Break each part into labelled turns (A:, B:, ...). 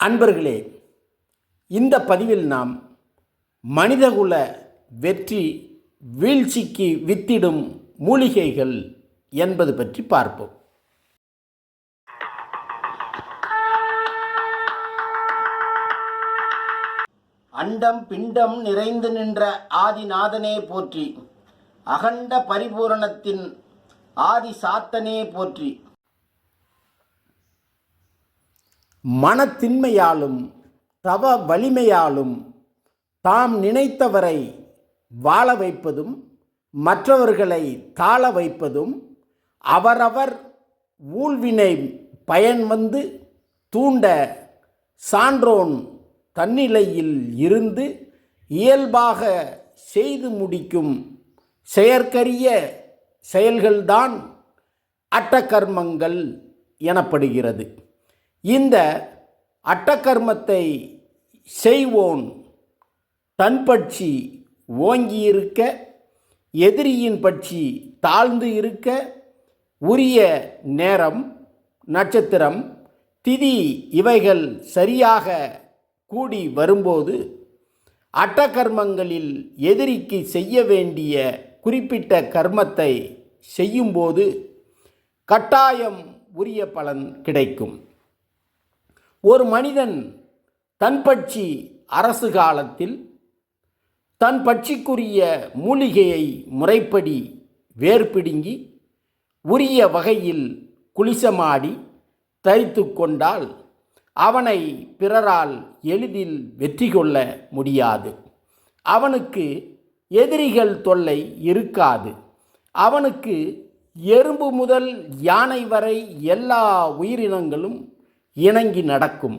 A: அன்பர்களே இந்த பதிவில் நாம் மனிதகுல வெற்றி வீழ்ச்சிக்கு வித்திடும் மூலிகைகள் என்பது பற்றி பார்ப்போம். அண்டம் பிண்டம் நிறைந்து நின்ற ஆதிநாதனே போற்றி அகண்ட பரிபூரணத்தின் ஆதி சாத்தனே போற்றி. மனத்தின்மையாலும் தவ வலிமையாலும் தாம் நினைத்தவரை வாழ வைப்பதும் மற்றவர்களை தாழ வைப்பதும் அவரவர் ஊழ்வினை பயன் வந்து தூண்ட சான்றோன் தன்னிலையில் இருந்து இயல்பாக செய்து முடிக்கும் செயற்கரிய செயல்கள்தான் அட்டகர்மங்கள் எனப்படுகிறது. இந்த அட்டகர்மத்தை செய்வோன் தன் பட்சி ஓங்கியிருக்க எதிரியின் பட்சி தாழ்ந்து இருக்க உரிய நேரம் நட்சத்திரம் திதி இவைகள் சரியாக கூடி வரும்போது அட்டகர்மங்களில் எதிரிக்கு செய்ய வேண்டிய குறிப்பிட்ட கர்மத்தை செய்யும்போது கட்டாயம் உரிய பலன் கிடைக்கும். ஒரு மனிதன் தன் பட்சி அரசு காலத்தில் தன் பட்சிக்குரிய மூலிகையை முறைப்படி வேர்பிடுங்கி உரிய வகையில் குளிசமாடி தரித்து கொண்டால் அவனை பிறரால் எளிதில் வெற்றி கொள்ள முடியாது. அவனுக்கு எதிரிகள் தொல்லை இருக்காது. அவனுக்கு எறும்பு முதல் யானை வரை எல்லா உயிரினங்களும் இணங்கி நடக்கும்.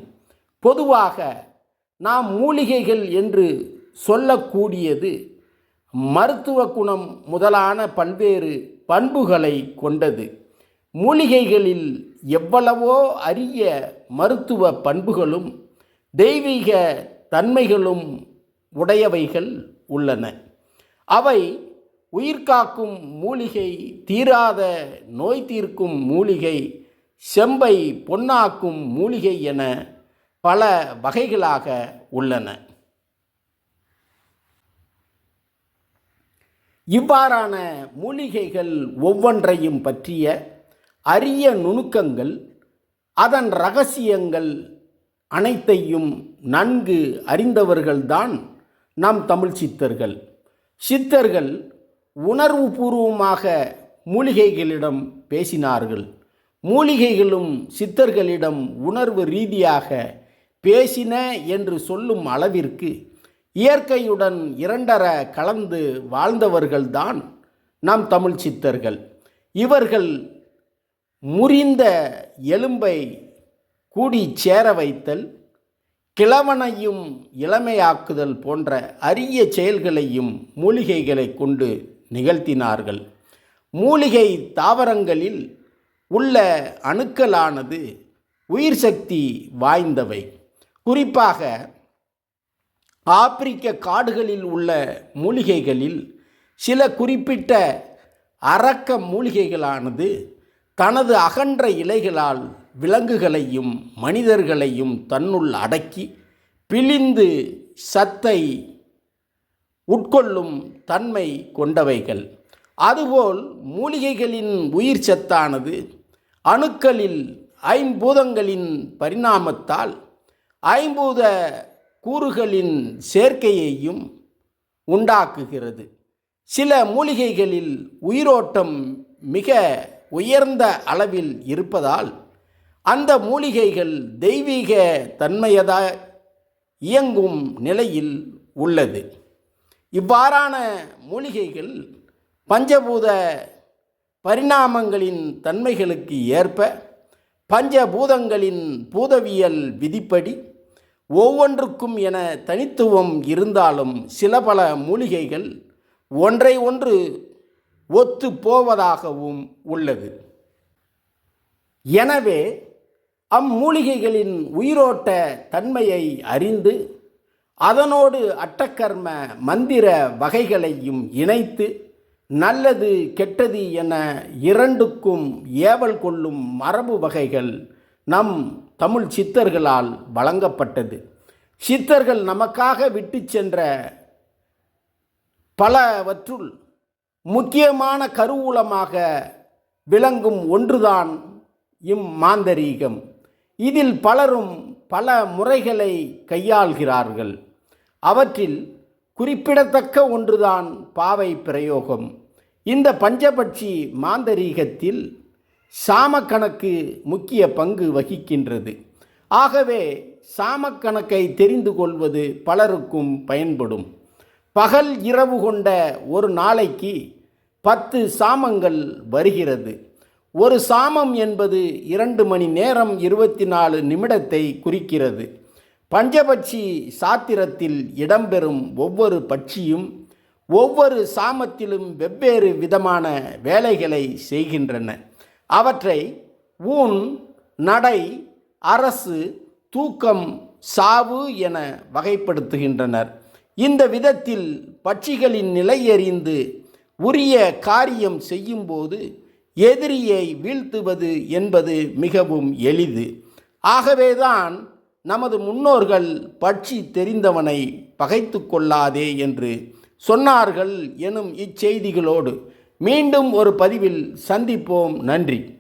A: பொதுவாக நாம் மூலிகைகள் என்று சொல்லக்கூடியது மருத்துவ குணம் முதலான பல்வேறு பண்புகளை கொண்டது. மூலிகைகளில் எவ்வளவோ அரிய மருத்துவ பண்புகளும் தெய்வீக தன்மைகளும் உடையவைகள் உள்ளன. அவை உயிர்காக்கும் மூலிகை தீராத நோய் தீர்க்கும் மூலிகை செம்பை பொன்னாக்கும் மூலிகை என பல வகைகளாக உள்ளன. இவ்வாறான மூலிகைகள் ஒவ்வொன்றையும் பற்றிய அரிய நுணுக்கங்கள் அதன் ரகசியங்கள் அனைத்தையும் நன்கு அறிந்தவர்கள்தான் நம் தமிழ் சித்தர்கள். சித்தர்கள் உணர்வுபூர்வமாக மூலிகைகளிடம் பேசினார்கள். மூலிகைகளும் சித்தர்களிடம் உணர்வு ரீதியாக பேசின என்று சொல்லும் அளவிற்கு இயற்கையுடன் இரண்டர கலந்து வாழ்ந்தவர்கள்தான் நம் தமிழ் சித்தர்கள். இவர்கள் முறிந்த எலும்பை கூடி சேர வைத்தல் கிழவனையும் இளமையாக்குதல் போன்ற அரிய செயல்களையும் மூலிகைகளை கொண்டு நிகழ்த்தினார்கள். மூலிகை தாவரங்களில் உள்ள அணுக்களானது உயிர் சக்தி வாய்ந்தவை. குறிப்பாக ஆப்பிரிக்க காடுகளில் உள்ள மூலிகைகளில் சில குறிப்பிட்ட அரக்க மூலிகைகளானது தனது அகன்ற இலைகளால் விலங்குகளையும் மனிதர்களையும் தன்னுள் அடக்கி பிழிந்து சத்தை உட்கொள்ளும் தன்மை கொண்டவைகள். அதுபோல் மூலிகைகளின் உயிர் சத்தானது அணுக்களில் ஐம்பூதங்களின் பரிணாமத்தால் ஐம்பூத கூறுகளின் சேர்க்கையையும் உண்டாக்குகிறது. சில மூலிகைகளில் உயிரோட்டம் மிக உயர்ந்த அளவில் இருப்பதால் அந்த மூலிகைகள் தெய்வீக தன்மையதா இயங்கும் நிலையில் உள்ளது. இவ்வாறான மூலிகைகள் பஞ்சபூத பரிணாமங்களின் தன்மைகளுக்கு ஏற்ப பஞ்சபூதங்களின் பூதவியல் விதிப்படி ஒவ்வொன்றுக்கும் என தனித்துவம் இருந்தாலும் சில பல மூலிகைகள் ஒன்றை ஒன்று ஒத்து போவதாகவும் உள்ளது. எனவே அம்மூலிகைகளின் உயிரோட்ட தன்மையை அறிந்து அதனோடு அட்டக்கர்ம மந்திர வகைகளையும் இணைத்து நல்லது கெட்டது என இரண்டுக்கும் ஏவல் கொள்ளும் மரபு வகைகள் நம் தமிழ் சித்தர்களால் வழங்கப்பட்டது. சித்தர்கள் நமக்காக விட்டு சென்ற பலவற்றுள் முக்கியமான கருவூலமாக விளங்கும் ஒன்றுதான் இம்மாந்தரீகம் இதில் பலரும் பல முறைகளை கையாள்கிறார்கள். அவற்றில் குறிப்பிடத்தக்க ஒன்றுதான் பாவை பிரயோகம். இந்த பஞ்சபட்சி மாந்தரீகத்தில் சாமக்கணக்கு முக்கிய பங்கு வகிக்கின்றது. ஆகவே சாமக்கணக்கை தெரிந்து கொள்வது பலருக்கும் பயன்படும். பகல் இரவு கொண்ட ஒரு நாளைக்கு பத்து சாமங்கள் வருகிறது. ஒரு சாமம் என்பது இரண்டு மணி நேரம் இருபத்தி நாலு நிமிடத்தை குறிக்கிறது. பஞ்சபட்சி சாத்திரத்தில் இடம்பெறும் ஒவ்வொரு பட்சியும் ஒவ்வொரு சாமத்திலும் வெவ்வேறு விதமான வேலைகளை செய்கின்றன. அவற்றை ஊன் நடை அரசு தூக்கம் சாவு என வகைப்படுத்துகின்றனர். இந்த விதத்தில் பட்சிகளின் நிலையறிந்து உரிய காரியம் செய்யும்போது எதிரியை வீழ்த்துவது என்பது மிகவும் எளிது. ஆகவேதான் நமது முன்னோர்கள் பட்சி தெரிந்தவனை பகைத்து கொள்ளாதே என்று சொன்னார்கள் எனும் இச்செய்திகளோடு மீண்டும் ஒரு பதிவில் சந்திப்போம். நன்றி.